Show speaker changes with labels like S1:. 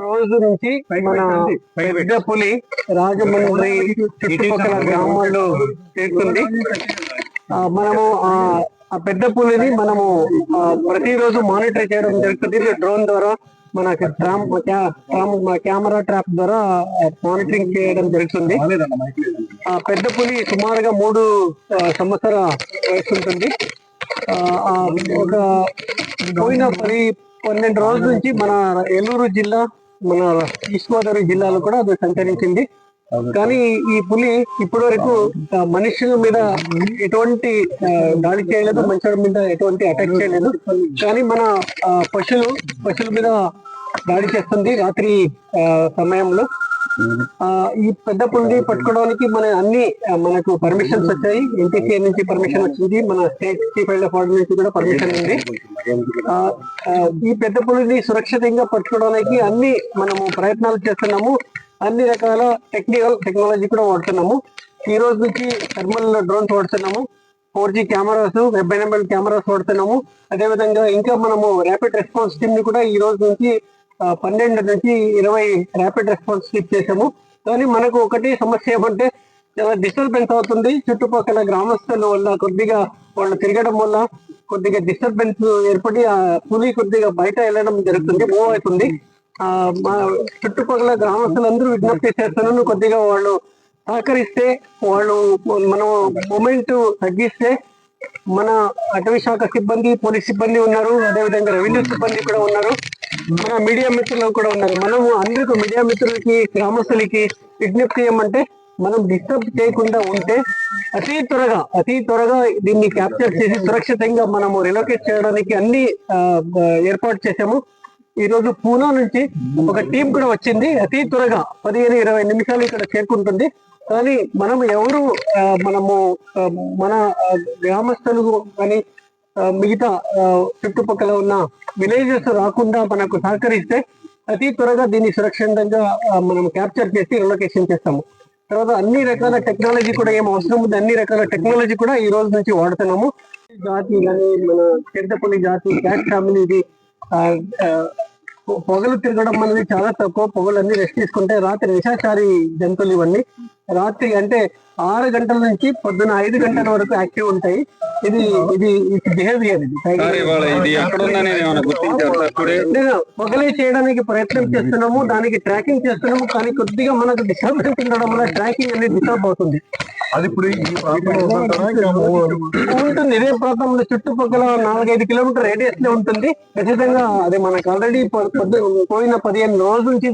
S1: రోజు నుంచి మన పెద్ద పులి రాజమండ్రి చుట్టుపక్కల గ్రామాల్లో చేరుతుంది. ఆ, మనము ఆ పెద్ద పులిని మనము ప్రతిరోజు మానిటర్ చేయడం జరుగుతుంది. డ్రోన్ ద్వారా మన ట్రామ్ కెమెరా ట్రాప్ ద్వారా మానిటరింగ్ చేయడం జరుగుతుంది. ఆ పెద్ద పులి సుమారుగా మూడు సంవత్సర వయసు ఉంటుంది. ఒక పోయిన పది పన్నెండు రోజుల నుంచి మన ఏలూరు జిల్లా మన ఈస్ట్ గోదావరి జిల్లాలో కూడా అది సంచరించింది. కానీ ఈ పులి ఇప్పటి వరకు మనుషుల మీద ఎటువంటి దాడి చేయలేదు మనుషుల మీద ఎటువంటి అటాక్ చేయలేదు. కానీ మన ఆ, పశువులు పశువుల మీద దాడి చేస్తుంది రాత్రి ఆ, సమయంలో. ఈ పెద్ద పులిని పట్టుకోవడానికి మన అన్ని మనకు పర్మిషన్స్ వచ్చాయి. ఎన్టీసీ నుంచి పర్మిషన్ వచ్చింది. మన స్టేట్ చీఫ్ వైల్డ్ ఆఫ్ నుంచి కూడా పర్మిషన్ ఉంది. ఆ, ఈ పెద్ద పులిని సురక్షితంగా పట్టుకోవడానికి అన్ని మనము ప్రయత్నాలు చేస్తున్నాము. అన్ని రకాల టెక్నికల్ టెక్నాలజీ కూడా వాడుతున్నాము. ఈ రోజు నుంచి థర్మల్ డ్రోన్స్ వాడుతున్నాము. Four G cameras web enabled cameras వాడుతున్నాము. అదే విధంగా ఇంకా మనము ర్యాపిడ్ రెస్పాన్స్ టీమ్ని కూడా ఈ రోజు నుంచి పన్నెండు నుంచి ఇరవై ర్యాపిడ్ రెస్పాన్స్ స్లిప్ చేసాము కానీ మనకు ఒకటి సమస్య ఏమంటే చాలా డిస్టర్బెన్స్ అవుతుంది. చుట్టుపక్కల గ్రామస్తుల వల్ల కొద్దిగా వాళ్ళు తిరగడం వల్ల కొద్దిగా డిస్టర్బెన్స్ ఏర్పడి ఆ పులి కొద్దిగా బయట వెళ్ళడం జరుగుతుంది మూవ్ అవుతుంది. ఆ మా చుట్టుపక్కల గ్రామస్తులందరూ విజ్ఞప్తి చేస్తున్నాను కొద్దిగా వాళ్ళు సహకరిస్తే వాళ్ళు మనం మూమెంట్ తగ్గిస్తే మన అటవీ శాఖ సిబ్బంది పోలీస్ సిబ్బంది ఉన్నారు. అదేవిధంగా రెవెన్యూ సిబ్బంది కూడా ఉన్నారు. మన మీడియా మిత్రులు కూడా ఉన్నారు. మనము అందరికీ మీడియా మిత్రులకి గ్రామస్తులకి విజ్ఞప్తి ఏమంటే మనం డిస్టర్బ్ చేయకుండా ఉంటే అతి త్వరగా అతి త్వరగా దీన్ని క్యాప్చర్ చేసి సురక్షితంగా మనము రిలోకేట్ చేయడానికి అన్ని ఏర్పాటు చేసాము ఈ రోజు పూనా నుంచి ఒక టీం కూడా వచ్చింది. అతి త్వరగా పదిహేను ఇరవై నిమిషాలు ఇక్కడ చేరుకుంటుంది. కానీ మనం ఎవరు మనము మన గ్రామస్తులు కానీ మిగతా చుట్టుపక్కల ఉన్న విలేజెస్ రాకుండా మనకు సహకరిస్తే అతి త్వరగా దీన్ని సురక్షితంగా మనం క్యాప్చర్ చేసి రిలొకేషన్ చేస్తాము. తర్వాత అన్ని రకాల టెక్నాలజీ కూడా ఏం అవసరం ఉంది అన్ని రకాల టెక్నాలజీ కూడా ఈ రోజు నుంచి వాడుతున్నాము. జాతి కానీ మన చెడ్డపల్లి జాతి క్యాట్ ఫ్యామిలీ ఇది పొగలు తిరగడం అనేది చాలా తక్కువ పొగలు అన్ని రెస్ట్ తీసుకుంటే రాత్రి నిశాచారి జంతువులు ఇవన్నీ రాత్రి అంటే ఆరు గంటల నుంచి పొద్దున ఐదు గంటల వరకు యాక్టివ్ ఉంటాయి. ఇది ఇది బిహేవియర్ ఇది. పొగలే చేయడానికి ప్రయత్నం చేస్తున్నాము దానికి ట్రాకింగ్ చేస్తున్నాము కానీ కొద్దిగా మనకు డిస్టర్బెన్స్ ఉండడం వల్ల ట్రాకింగ్ అనేది డిస్టర్బ్ అవుతుంది.
S2: అది ఇప్పుడు
S1: ఉంటుంది. ఇదే ప్రాంతంలో చుట్టుపక్కల నాలుగైదు కిలోమీటర్ రేడియస్లో ఉంటుంది. ఖచ్చితంగా అది మనకు ఆల్రెడీ పోయిన పదిహేను రోజుల నుంచి